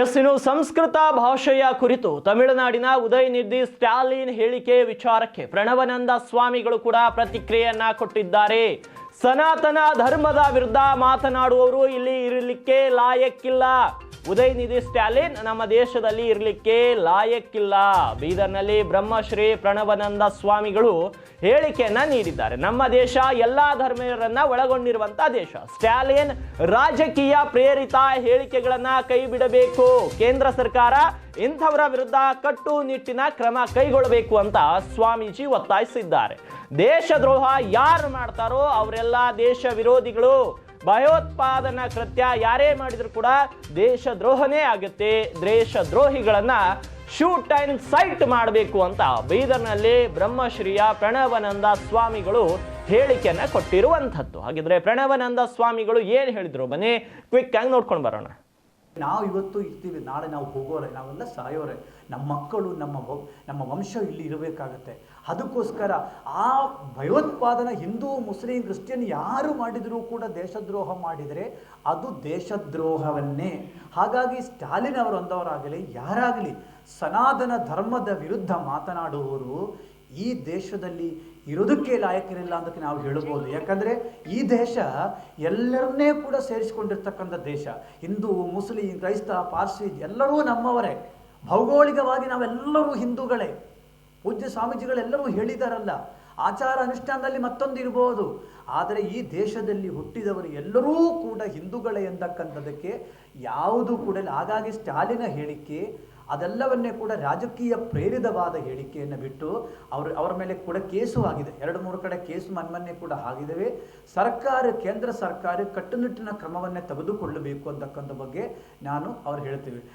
S Sanskrit ಭಾಷೆಯ ಕುರಿತು ತಮಿಳುನಾಡಿನ ಉದಯನಿಧಿ ಸ್ಟಾಲಿನ್ ಹೇಳಿಕೆ ವಿಚಾರಕ್ಕೆ ಪ್ರಣವನಂದ ಸ್ವಾಮಿಗಳು ಕೂಡ ಪ್ರತಿಕ್ರಿಯೆಯನ್ನ ಕೊಟ್ಟಿದ್ದಾರೆ. ಸನಾತನ ಧರ್ಮದ ವಿರುದ್ಧ ಮಾತನಾಡುವವರು ಇಲ್ಲಿ ಇರಲಿಕ್ಕೆ ಲಾಯಕ್ಕಿಲ್ಲ. ಉದಯನಿಧಿ ಸ್ಟಾಲಿನ್ ನಮ್ಮ ದೇಶದಲ್ಲಿ ಇರಲಿಕ್ಕೆ ಲಾಯಕ್ಕಿಲ್ಲ. ಬೀದರ್ನಲ್ಲಿ ಬ್ರಹ್ಮಶ್ರೀ ಪ್ರಣವನಂದ ಸ್ವಾಮಿಗಳು ಹೇಳಿಕೆಯನ್ನ ನೀಡಿದ್ದಾರೆ. ನಮ್ಮ ದೇಶ ಎಲ್ಲಾ ಧರ್ಮೀಯರನ್ನ ಒಳಗೊಂಡಿರುವಂತಹ ದೇಶ. ಸ್ಟಾಲಿನ್ ರಾಜಕೀಯ ಪ್ರೇರಿತ ಹೇಳಿಕೆಗಳನ್ನ ಕೈ ಬಿಡಬೇಕು. ಕೇಂದ್ರ ಸರ್ಕಾರ ಇಂಥವರ ವಿರುದ್ಧ ಕಟ್ಟುನಿಟ್ಟಿನ ಕ್ರಮ ಕೈಗೊಳ್ಳಬೇಕು ಅಂತ ಸ್ವಾಮೀಜಿ ಒತ್ತಾಯಿಸಿದ್ದಾರೆ. ದೇಶದ್ರೋಹ ಯಾರು ಮಾಡ್ತಾರೋ ಅವರೆಲ್ಲ ದೇಶ ವಿರೋಧಿಗಳು. ಭಯೋತ್ಪಾದನಾ ಕೃತ್ಯ ಯಾರೇ ಮಾಡಿದ್ರು ಕೂಡ ದೇಶದ್ರೋಹನೇ ಆಗುತ್ತೆ. ದೇಶದ್ರೋಹಿಗಳನ್ನ ಶೂಟ್ ಅಂಡ್ ಸೈಟ್ ಮಾಡಬೇಕು ಅಂತ ಬೀದರ್ನಲ್ಲಿ ಬ್ರಹ್ಮಶ್ರೀಯ ಪ್ರಣವನಂದ ಸ್ವಾಮಿಗಳು ಹೇಳಿಕೆಯನ್ನು ಕೊಟ್ಟಿರುವಂಥದ್ದು. ಹಾಗಿದ್ರೆ ಪ್ರಣವನಂದ ಸ್ವಾಮಿಗಳು ಏನು ಹೇಳಿದ್ರು ಬನ್ನಿ? ಕ್ವಿಕ್ ಆಗಿ ನೋಡ್ಕೊಂಡು ಬರೋಣ. ನಾವು ಇವತ್ತು ಇರ್ತೀವಿ, ನಾಳೆ ನಾವು ಹೋಗೋರೆ, ನಾವೆಲ್ಲ ಸಾಯೋರೆ. ನಮ್ಮ ಮಕ್ಕಳು, ನಮ್ಮ ನಮ್ಮ ವಂಶ ಇಲ್ಲಿ ಇರಬೇಕಾಗತ್ತೆ. ಅದಕ್ಕೋಸ್ಕರ ಆ ಭಯೋತ್ಪಾದನೆ ಹಿಂದೂ, ಮುಸ್ಲಿಂ, ಕ್ರಿಶ್ಚಿಯನ್ ಯಾರು ಮಾಡಿದರೂ ಕೂಡ ದೇಶದ್ರೋಹ ಮಾಡಿದರೆ ಅದು ದೇಶದ್ರೋಹವನ್ನೇ. ಹಾಗಾಗಿ ಸ್ಟಾಲಿನ್ ಅವರು ಅಂದವರಾಗಲಿ, ಯಾರಾಗಲಿ, ಸನಾತನ ಧರ್ಮದ ವಿರುದ್ಧ ಮಾತನಾಡುವವರು ಈ ದೇಶದಲ್ಲಿ ಇರೋದಕ್ಕೆ ಲಾಯಕಿರಲಿಲ್ಲ ಅಂತ ನಾವು ಹೇಳ್ಬೋದು ಯಾಕಂದ್ರೆ ಈ ದೇಶ ಎಲ್ಲರನ್ನೇ ಕೂಡ ಸೇರಿಸಿಕೊಂಡಿರ್ತಕ್ಕಂಥ ದೇಶ. ಹಿಂದೂ, ಮುಸ್ಲಿಂ, ಕ್ರೈಸ್ತ, ಪಾರ್ಸಿ ಎಲ್ಲರೂ ನಮ್ಮವರೇ. ಭೌಗೋಳಿಕವಾಗಿ ನಾವೆಲ್ಲರೂ ಹಿಂದೂಗಳೇ. ಪೂಜ್ಯ ಸ್ವಾಮೀಜಿಗಳೆಲ್ಲರೂ ಹೇಳಿದಾರಲ್ಲ, ಆಚಾರ ಅನುಷ್ಠಾನದಲ್ಲಿ ಮತ್ತೊಂದು ಇರಬಹುದು ಆದರೆ ಈ ದೇಶದಲ್ಲಿ ಹುಟ್ಟಿದವರು ಎಲ್ಲರೂ ಕೂಡ ಹಿಂದೂಗಳೇ ಎಂದಕ್ಕಂಥದ್ದಕ್ಕೆ ಯಾವುದು ಕೂಡ. ಹಾಗಾಗಿ ಸ್ಟಾಲಿನ ಹೇಳಿಕೆ ಅದೆಲ್ಲವನ್ನೇ ಕೂಡ ರಾಜಕೀಯ ಪ್ರೇರಿತವಾದ ಹೇಳಿಕೆಯನ್ನು ಬಿಟ್ಟು ಅವರು ಅವರ ಮೇಲೆ ಕೂಡ ಕೇಸು ಆಗಿದೆ. ಎರಡು ಮೂರು ಕಡೆ ಕೇಸು ಮನ್ಮನ್ನೆ ಕೂಡ ಆಗಿದ್ದಾವೆ. ಸರ್ಕಾರ ಕೇಂದ್ರ ಸರ್ಕಾರ ಕಟ್ಟುನಿಟ್ಟಿನ ಕ್ರಮವನ್ನೇ ತೆಗೆದುಕೊಳ್ಳಬೇಕು ಅಂತಕ್ಕಂಥ ಬಗ್ಗೆ ನಾನು ಅವ್ರು ಹೇಳ್ತೀವಿ.